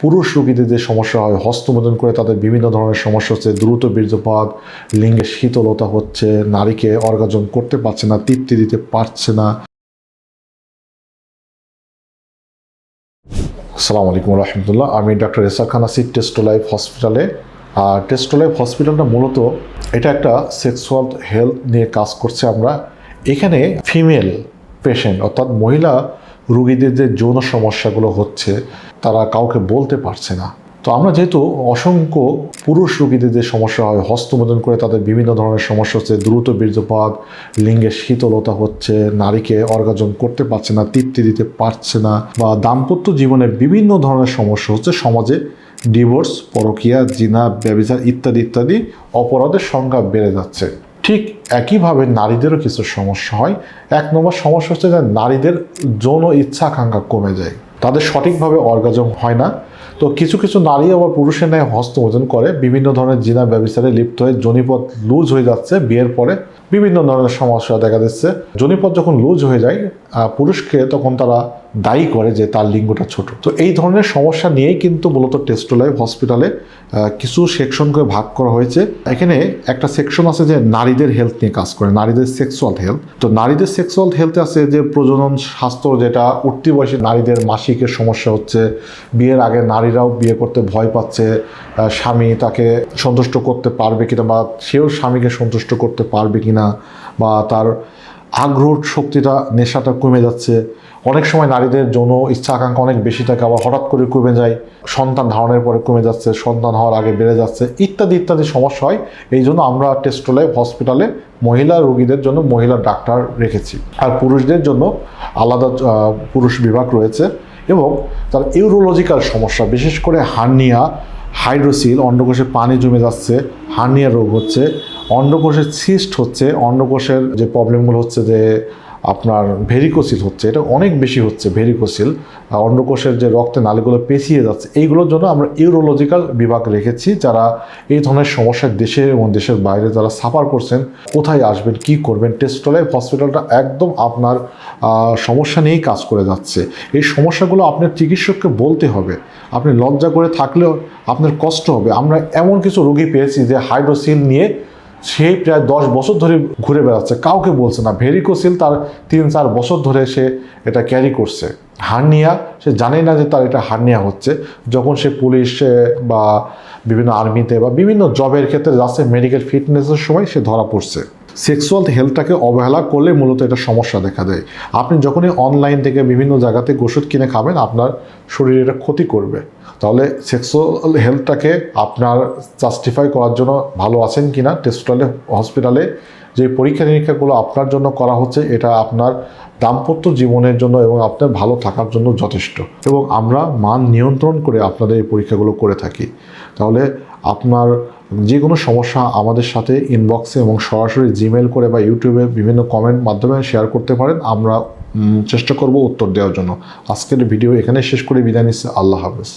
পুরুষ রোগীদের যে সমস্যা হয়, হস্তমোদন করে তাদের বিভিন্ন ধরনের সমস্যা হচ্ছে, দ্রুত বীর্যপাত, লিঙ্গে শীতলতা হচ্ছে, নারীকে অর্গাজম করতে পারছে না, তৃপ্তি দিতে পারছে না। আসসালামু আলাইকুম রহমতুল্লাহ। আমি ডাক্তার এসার খান আছি টেস্টোলাইফ হসপিটালে আর টেস্টোলাইফ হসপিটালটা মূলত এটা একটা সেক্সুয়াল হেলথ নিয়ে কাজ করছে আমরা। এখানে ফিমেল পেশেন্ট অর্থাৎ মহিলা রুগীদের যে যৌন সমস্যাগুলো হচ্ছে, তারা কাউকে বলতে পারছে না। তো আমরা যেহেতু অসংখ্য পুরুষ রোগীদের যে সমস্যা হয়, হস্তমোদন করে তাদের বিভিন্ন ধরনের সমস্যা হচ্ছে, দ্রুত বীর্যপাত লিঙ্গে শীতলতা হচ্ছে, নারীকে অর্গাজম করতে পারছে না, তৃপ্তি দিতে পারছে না, বা দাম্পত্য জীবনে বিভিন্ন ধরনের সমস্যা হচ্ছে, সমাজে ডিভোর্স, পরকিয়া, জিনা ব্যবচার ইত্যাদি ইত্যাদি অপরাধের সংখ্যা বেড়ে যাচ্ছে। ঠিক একইভাবে নারীদেরও কিছু সমস্যা হয়। এক নম্বর সমস্যা হচ্ছে যে নারীদের যৌন ইচ্ছা আকাঙ্ক্ষা কমে যায়। তাদের সঠিকভাবে অর্গাজম হয় না। তো কিছু কিছু নারী আবার পুরুষের ন্যায় হস্তমোচন করে, বিভিন্ন ধরনের জিনা ব্যবসারে লিপ্ত হয়ে জনিপথ লুজ হয়ে যাচ্ছে। বিয়ের পরে বিভিন্ন ধরনের সমস্যা দেখা দিচ্ছে। জনিপথ যখন লুজ হয়ে যায় পুরুষকে তখন তারা দায়ী করে যে তার লিঙ্গটা ছোট। তো এই ধরনের সমস্যা নিয়েই কিন্তু মূলত টেস্টোলাইভ হসপিটালে কিছু সেকশনকে ভাগ করা হয়েছে। এখানে একটা সেকশন আছে যে নারীদের হেলথ নিয়ে কাজ করে, নারীদের সেক্সুয়াল হেলথ। তো নারীদের সেক্সুয়াল হেলথে আছে যে প্রজনন স্বাস্থ্য যেটা উঠতি বয়সে নারীদের মাসিকের সমস্যা হচ্ছে, বিয়ের আগে নারীরাও বিয়ে করতে ভয় পাচ্ছে স্বামী তাকে সন্তুষ্ট করতে পারবে কিনা বা সেও স্বামীকে সন্তুষ্ট করতে পারবে কিনা বা তার আগ্রহ শক্তিটা, নেশাটা কমে যাচ্ছে। অনেক সময় নারীদের যৌন ইচ্ছা আকাঙ্ক্ষা অনেক বেশি থাকে, আবার হঠাৎ করে কমে যায়, সন্তান ধারণের পরে কমে যাচ্ছে, সন্তান হওয়ার আগে বেড়ে যাচ্ছে, ইত্যাদি ইত্যাদি সমস্যা হয়। এই জন্য আমরা টেস্টোলাইভ হসপিটালে মহিলা রোগীদের জন্য মহিলা ডাক্তার রেখেছি। আর পুরুষদের জন্য আলাদা পুরুষ বিভাগ রয়েছে। এবং তার ইউরোলজিক্যাল সমস্যা, বিশেষ করে হার্নিয়া, হাইড্রোসিল, অন্ডকোষে পানি জমে যাচ্ছে, হার্নিয়া রোগ হচ্ছে, অন্ডকোষের সিস্ট হচ্ছে, অন্ডকোষের যে প্রবলেমগুলো হচ্ছে যে আপনার ভেরিকোসিল হচ্ছে, এটা অনেক বেশি হচ্ছে ভেরিকোসিল অন্ডকোষের যে রক্তে নালীগুলো পেঁচিয়ে যাচ্ছে, এইগুলোর জন্য আমরা ইউরোলজিক্যাল বিভাগ রেখেছি, যারা এই ধরনের সমস্যার দেশে এবং দেশের বাইরে যারা সাফার করছেন, কোথায় আসবেন, কি করবেন টেস্টোলাইফ হসপিটালটা একদম আপনার সমস্যা নিয়েই কাজ করে যাচ্ছে। এই সমস্যাগুলো আপনার চিকিৎসককে বলতে হবে, আপনি লজ্জা করে থাকলেও আপনার কষ্ট হবে। আমরা এমন কিছু রোগী পেয়েছি যে হাইড্রোসিল নিয়ে সে প্রায় দশ বছর ধরে ঘুরে বেড়াচ্ছে। কাউকে বলছে না। ভেরিকোসিল তার তিন, চার বছর ধরে সে এটা ক্যারি করছে। হার্নিয়া, সে জানে না যে তার এটা হার্নিয়া হচ্ছে। যখন সে পুলিশে বা বিভিন্ন আর্মিতে বা বিভিন্ন জবের ক্ষেত্রে যাচ্ছে মেডিকেল ফিটনেসের সময় সে ধরা পড়ছে। সেক্সুয়াল হেলথটাকে অবহেলা করলে মূলত এটা সমস্যা দেখা দেয়। আপনি যখনই অনলাইন থেকে বিভিন্ন জায়গাতে ওষুধ কিনে খাবেন, আপনার শরীরে এটা ক্ষতি করবে। তাহলে সেক্সুয়াল হেলথটাকে আপনার জাস্টিফাই করার জন্য ভালো আছেন কি না টেস্টোলে হসপিটালে যে পরীক্ষা নিরীক্ষাগুলো আপনার জন্য করা হচ্ছে, এটা আপনার দাম্পত্য জীবনের জন্য এবং আপনার ভালো থাকার জন্য যথেষ্ট। এবং আমরা মান নিয়ন্ত্রণ করে আপনাদের এই পরীক্ষাগুলো করে থাকি। তাহলে আপনার যে কোনো সমস্যা আমাদের সাথে ইনবক্সে এবং সরাসরি জিমেল করে বা ইউটিউবে বিভিন্ন কমেন্ট মাধ্যমে শেয়ার করতে পারেন। আমরা চেষ্টা করব উত্তর দেওয়ার জন্য। আজকের ভিডিও এখানে শেষ করে। বিদায় নিচ্ছে। আল্লাহ হাফেজ।